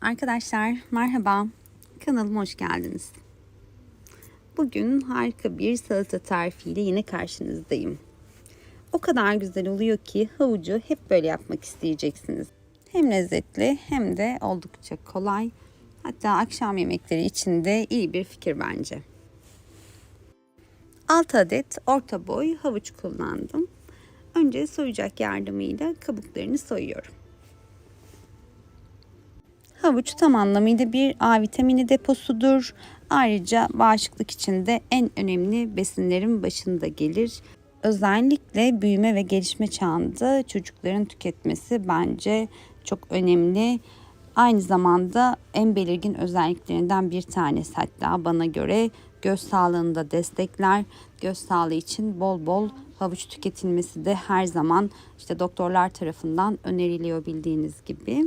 Arkadaşlar merhaba. Kanalıma hoş geldiniz. Bugün harika bir salata tarifiyle yine karşınızdayım. O kadar güzel oluyor ki havucu hep böyle yapmak isteyeceksiniz. Hem lezzetli hem de oldukça kolay. Hatta akşam yemekleri için de iyi bir fikir bence. 6 adet orta boy havuç kullandım. Önce soyacak yardımıyla kabuklarını soyuyorum. Havuç tam anlamıyla bir A vitamini deposudur. Ayrıca bağışıklık için de en önemli besinlerin başında gelir. Özellikle büyüme ve gelişme çağında çocukların tüketmesi bence çok önemli. Aynı zamanda en belirgin özelliklerinden bir tanesi hatta bana göre göz sağlığını da destekler. Göz sağlığı için bol bol havuç tüketilmesi de her zaman işte doktorlar tarafından öneriliyor bildiğiniz gibi.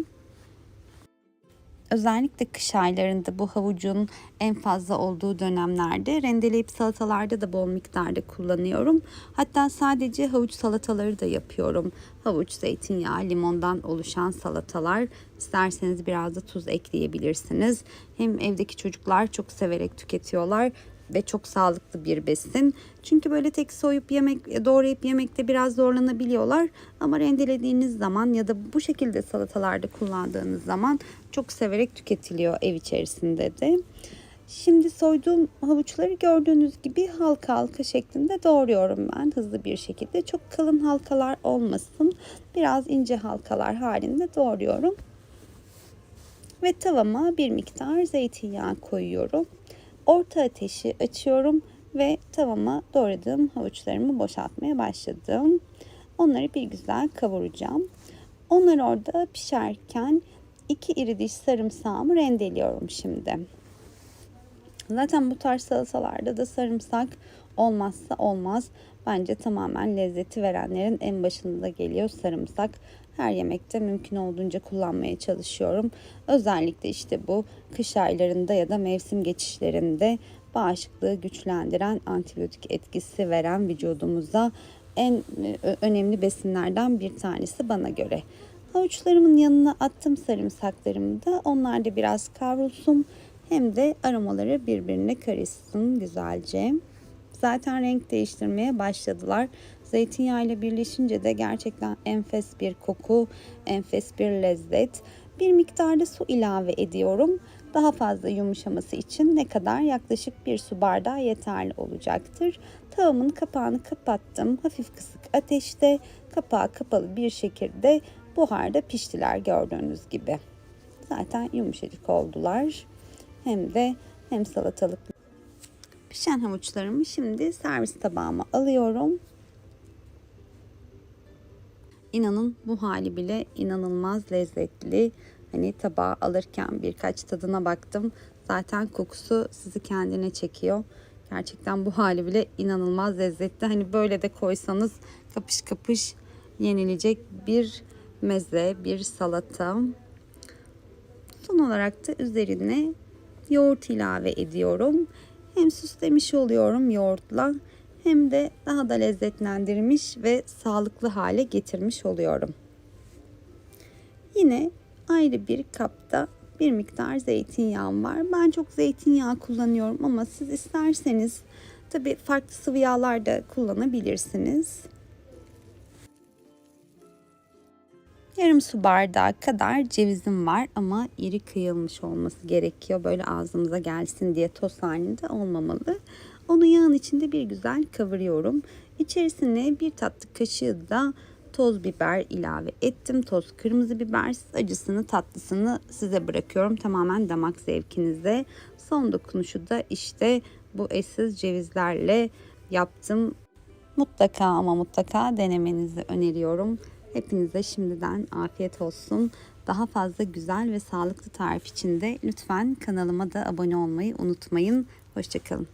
Özellikle kış aylarında bu havucun en fazla olduğu dönemlerde rendeleyip salatalarda da bol miktarda kullanıyorum. Hatta sadece havuç salataları da yapıyorum. Havuç, zeytinyağı, limondan oluşan salatalar. İsterseniz biraz da tuz ekleyebilirsiniz. Hem evdeki çocuklar çok severek tüketiyorlar ve çok sağlıklı bir besin. Çünkü böyle tek soyup yemek, doğrayıp yemekte biraz zorlanabiliyorlar. Ama rendelediğiniz zaman ya da bu şekilde salatalarda kullandığınız zaman çok severek tüketiliyor ev içerisinde de. Şimdi soyduğum havuçları gördüğünüz gibi halka halka şeklinde doğruyorum ben hızlı bir şekilde. Çok kalın halkalar olmasın. Biraz ince halkalar halinde doğruyorum. Ve tavama bir miktar zeytinyağı koyuyorum. Orta ateşi açıyorum ve tavama doğradığım havuçlarımı boşaltmaya başladım. Onları bir güzel kavuracağım. Onlar orada pişerken iki iri diş sarımsağımı rendeliyorum şimdi. Zaten bu tarz salatalarda da sarımsak olmazsa olmaz. Bence tamamen lezzeti verenlerin en başında geliyor sarımsak. Her yemekte mümkün olduğunca kullanmaya çalışıyorum. Özellikle işte bu kış aylarında ya da mevsim geçişlerinde bağışıklığı güçlendiren, antibiyotik etkisi veren vücudumuza en e, önemli besinlerden bir tanesi bana göre. Havuçlarımın yanına attım sarımsaklarımı da onlar da biraz kavrulsun hem de aromaları birbirine karışsın güzelce. Zaten renk değiştirmeye başladılar. Zeytinyağı ile birleşince de gerçekten enfes bir koku, enfes bir lezzet. Bir miktarda su ilave ediyorum. Daha fazla yumuşaması için ne kadar yaklaşık bir su bardağı yeterli olacaktır. Tavamın kapağını kapattım. Hafif kısık ateşte kapağı kapalı bir şekilde buharda piştiler gördüğünüz gibi. Zaten yumuşacık oldular. Hem de hem salatalık. Pişen havuçlarımı şimdi servis tabağıma alıyorum. İnanın bu hali bile inanılmaz lezzetli. Hani tabağa alırken birkaç tadına baktım. Zaten kokusu sizi kendine çekiyor. Gerçekten bu hali bile inanılmaz lezzetli. Hani böyle de koysanız kapış kapış yenilecek bir meze, bir salata. Son olarak da üzerine yoğurt ilave ediyorum. Hem süslemiş oluyorum yoğurtla hem de daha da lezzetlendirmiş ve sağlıklı hale getirmiş oluyorum. Yine ayrı bir kapta bir miktar zeytinyağım var. Ben çok zeytinyağı kullanıyorum ama siz isterseniz tabii farklı sıvı yağlar da kullanabilirsiniz. Yarım su bardağı kadar cevizim var ama iri kıyılmış olması gerekiyor. Böyle ağzımıza gelsin diye toz halinde olmamalı. Onu yağın içinde bir güzel kavuruyorum. İçerisine bir tatlı kaşığı da toz biber ilave ettim. Toz kırmızı biber acısını tatlısını size bırakıyorum. Tamamen damak zevkinize. Son dokunuşu da işte bu eşsiz cevizlerle yaptım. Mutlaka ama mutlaka denemenizi öneriyorum. Hepinize şimdiden afiyet olsun. Daha fazla güzel ve sağlıklı tarif için de lütfen kanalıma da abone olmayı unutmayın. Hoşçakalın.